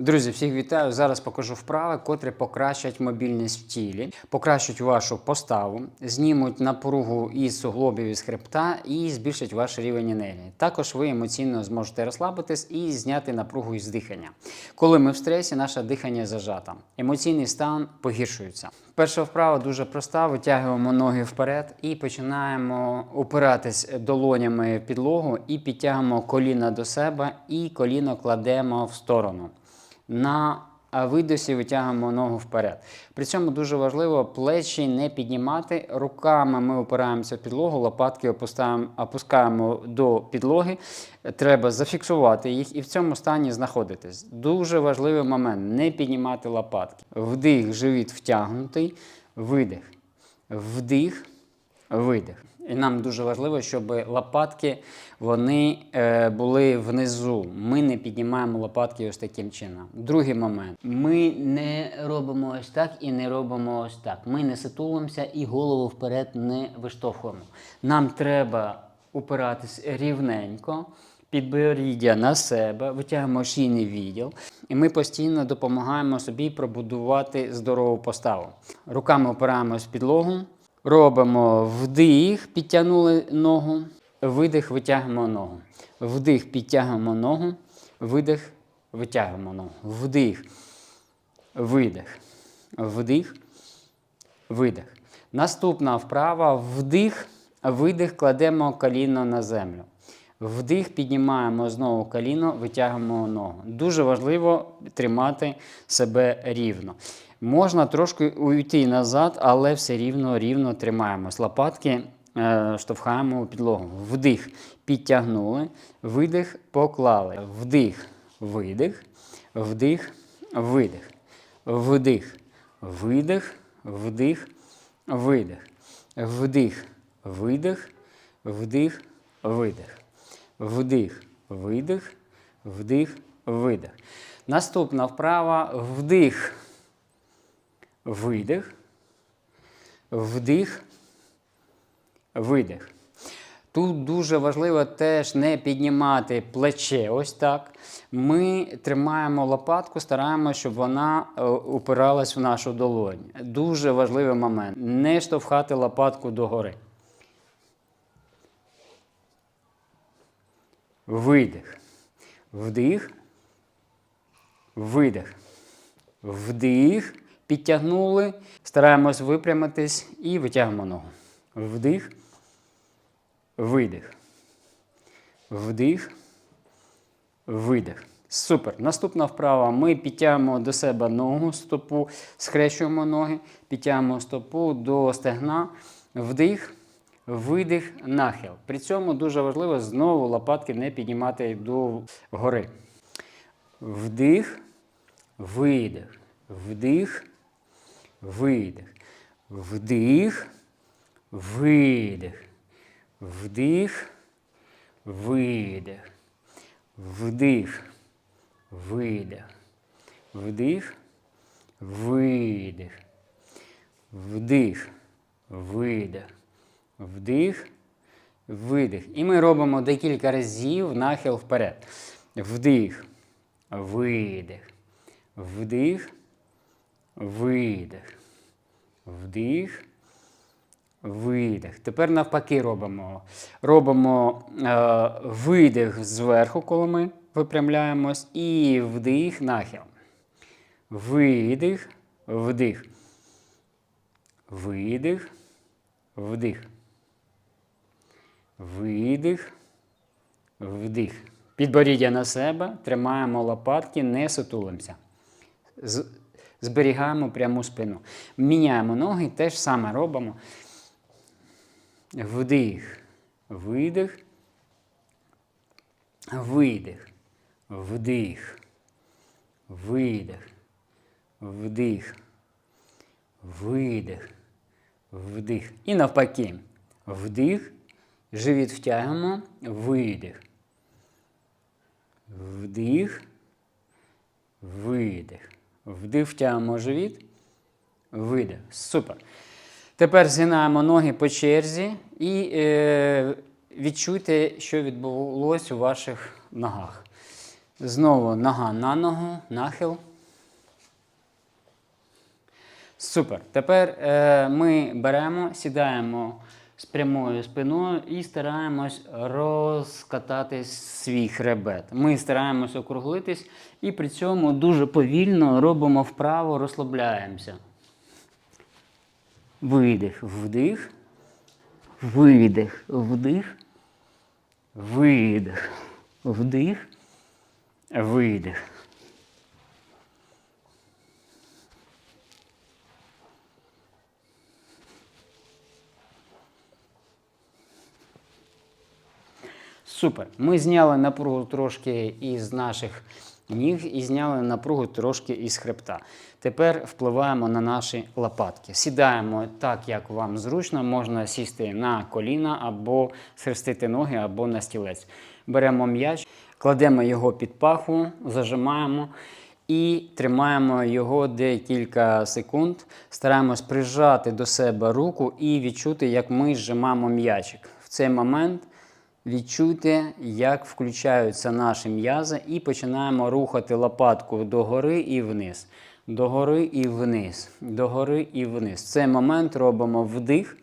Друзі, всіх вітаю! Зараз покажу вправи, котрі покращать мобільність в тілі, покращать вашу поставу, знімуть напругу із суглобів із хребта і збільшать ваш рівень енергії. Також ви емоційно зможете розслабитись і зняти напругу із дихання. Коли ми в стресі, наше дихання зажато. Емоційний стан погіршується. Перша вправа дуже проста. Витягуємо ноги вперед і починаємо опиратись долонями в підлогу і підтягуємо коліна до себе, і коліно кладемо в сторону. На видосі витягуємо ногу вперед. При цьому дуже важливо плечі не піднімати. Руками ми опираємося в підлогу, лопатки опускаємо, до підлоги. Треба зафіксувати їх і в цьому стані знаходитись. Дуже важливий момент не піднімати лопатки. Вдих, живіт втягнутий, видих. Вдих, видих. І нам дуже важливо, щоб лопатки вони е, були внизу. Ми не піднімаємо лопатки ось таким чином. Другий момент. Ми не робимо ось так і не робимо ось так. Ми не ситулимося і голову вперед не виштовхуємо. Нам треба упиратись рівненько. Підборіддя на себе, витягуємо шийний відділ, і ми постійно допомагаємо собі пробудувати здорову поставу. Руками опираємось в підлогу, робимо вдих, підтягнули ногу, видих, витягуємо ногу. Вдих, підтягуємо ногу, видих, витягуємо ногу. Вдих, видих, вдих, видих. Наступна вправа вдих, видих, кладемо коліно на землю. Вдих, піднімаємо знову коліно, витягуємо ногу. Дуже важливо тримати себе рівно. Можна трошки уйти назад, але все рівно рівно тримаємось. Лопатки е, штовхаємо у підлогу. Вдих, підтягнули, видих, поклали. Вдих, видих, вдих, видих. Вдих, видих, вдих, видих. Вдих, видих, вдих, видих. Вдих, видих, вдих, видих. Наступна вправа вдих, видих, вдих, видих. Тут дуже важливо теж не піднімати плече. Ось так. Ми тримаємо лопатку, стараємося, щоб вона е, упиралась в нашу долоню. Дуже важливий момент. Не штовхати лопатку догори. Видих. Вдих. Видих. Вдих. Підтягнули. Стараємось випрямитись і витягуємо ногу. Вдих. Видих. Вдих. Видих. Супер. Наступна вправа. Ми підтягуємо до себе ногу, стопу, схрещуємо ноги, підтягуємо стопу до стегна. Вдих. Видих, нахил. При цьому дуже важливо знову лопатки не піднімати до гори. Вдих, видих, вдих, видих, вдих, видих, вдих, видих, вдих, видих, вдих, видих, вдих, видих. Вдих, видих. І ми робимо декілька разів нахил вперед. Вдих, видих. Вдих, видих. Вдих, видих. Тепер навпаки робимо. Робимо е, видих зверху, коли ми випрямляємось, і вдих, нахил. Видих, вдих. Видих, вдих. Видих, вдих. Підборіддя на себе, тримаємо лопатки, не сутулимося. Зберігаємо пряму спину. Міняємо ноги, те ж саме робимо. Вдих, видих, видих, вдих, видих, вдих, видих, вдих. І навпаки. Вдих. Живіт втягуємо, видих. Вдих, видих. Вдих, втягуємо живіт, видих. Супер. Тепер згинаємо ноги по черзі і е, відчуйте, що відбулося у ваших ногах. Знову нога на ногу, нахил. Супер. Тепер е, ми беремо, сідаємо з прямою спиною і стараємось розкатати свій хребет. Ми стараємось округлитись і при цьому дуже повільно робимо вправо, розслабляємося. Видих, вдих, видих, вдих, видих, вдих, видих. Супер. Ми зняли напругу трошки із наших ніг і зняли напругу трошки із хребта. Тепер впливаємо на наші лопатки. Сідаємо так, як вам зручно. Можна сісти на коліна або схрестити ноги, або на стілець. Беремо м'яч, кладемо його під паху, зажимаємо. І тримаємо його декілька секунд. Стараємось прижати до себе руку і відчути, як ми зжимаємо м'ячик. В цей момент відчуйте, як включаються наші м'язи, і починаємо рухати лопатку догори і вниз. Догори і вниз. Догори і вниз. В цей момент робимо вдих,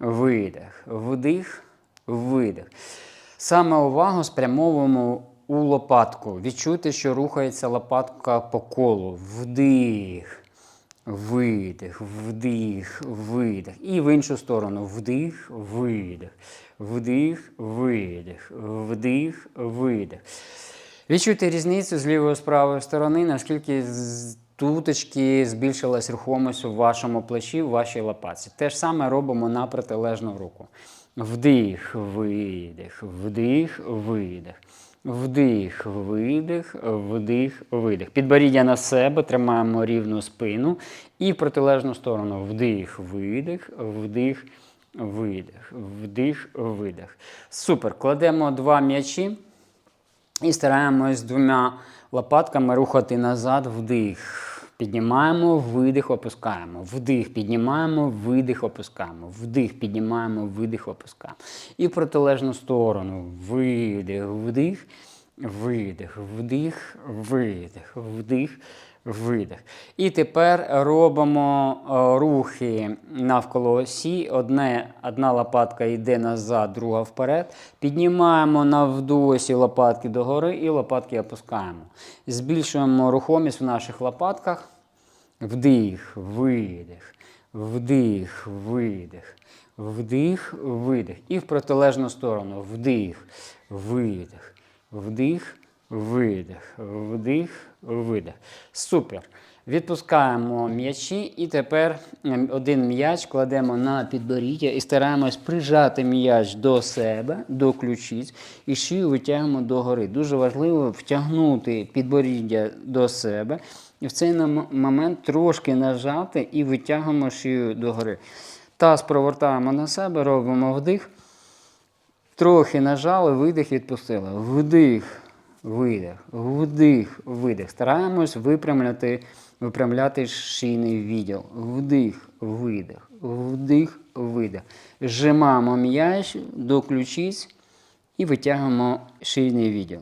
видих, вдих, видих. Саме увагу спрямовуємо у лопатку. Відчуйте, що рухається лопатка по колу. Вдих, видих, вдих, видих. І в іншу сторону. Вдих, видих, вдих, видих, вдих, видих. Відчуйте різницю з лівої з правої сторони, наскільки з туточки збільшилась рухомість у вашому плечі, у вашій лопатці. Те ж саме робимо на протилежну руку. Вдих, видих, вдих, видих. Вдих, видих, вдих, видих. Підборіддя на себе, тримаємо рівну спину. І в протилежну сторону. Вдих, видих, вдих, видих, вдих, видих. Супер. Кладемо два м'ячі і стараємось двома лопатками рухати назад вдих. Піднімаємо, видих, опускаємо. Вдих, піднімаємо, видих, опускаємо. Вдих, піднімаємо, видих, опускаємо. І в протилежну сторону. Видих, вдих, видих, вдих, видих, вдих, видих. І тепер робимо е, рухи навколо осі. Одне, одна лопатка йде назад, друга вперед. Піднімаємо на вдосі лопатки догори і лопатки опускаємо. Збільшуємо рухомість в наших лопатках. Вдих, видих, вдих, видих, вдих, видих. І в протилежну сторону. Вдих, видих, вдих, видих, вдих, видих. Супер. Відпускаємо м'ячі і тепер ем, один м'яч кладемо на підборіддя і стараємось прижати м'яч до себе, до ключиць і шию витягуємо догори. Дуже важливо втягнути підборіддя до себе і в цей момент трошки нажати і витягуємо шию догори. Таз провертаємо на себе, робимо вдих. Трохи нажали, видих, відпустили. Вдих, видих, вдих, видих. Стараємось випрямляти, випрямляти шийний відділ. Вдих, видих, вдих, видих. Зжимаємо м'яч до ключиць і витягуємо шийний відділ.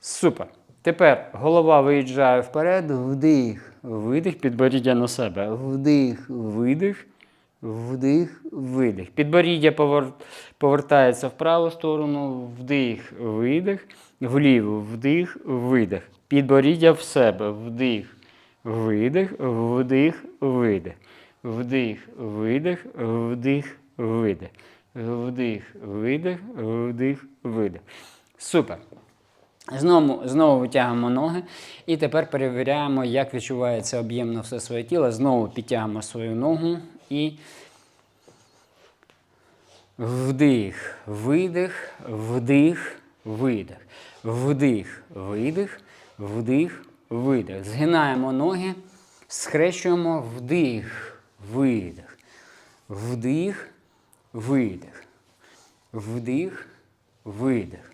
Супер. Тепер голова виїжджає вперед, вдих, видих, підборіддя на себе. Вдих, видих, вдих, видих. Підборіддя повертається в праву сторону, вдих, видих, вліву, вдих, видих. Підборіддя в себе, вдих, видих, вдих, видих. Вдих, видих, вдих, видих. Вдих, видих, вдих, видих. Супер. Знову, знову витягуємо ноги і тепер перевіряємо, як відчувається об'єм на все своє тіло. Знову підтягуємо свою ногу і вдих, видих, вдих, видих. Вдих, видих, вдих, видих. Згинаємо ноги, схрещуємо вдих, видих. Вдих, видих. Вдих, видих.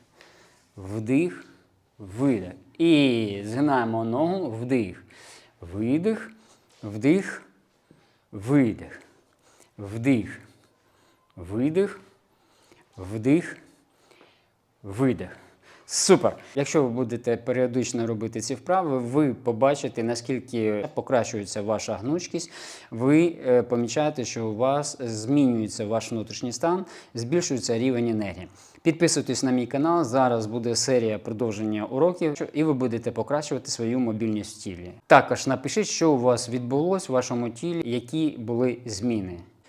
Вдих, видих. І згинаємо ногу, вдих. Видих, вдих, видих. Вдих. Видих. Вдих. Видих. Супер! Якщо ви будете періодично робити ці вправи, ви побачите, наскільки покращується ваша гнучкість. Ви е, помічаєте, що у вас змінюється ваш внутрішній стан, збільшується рівень енергії. Підписуйтесь на мій канал. Зараз буде серія продовження уроків, і ви будете покращувати свою мобільність в тілі. Також напишіть, що у вас відбулось в вашому тілі, які були зміни.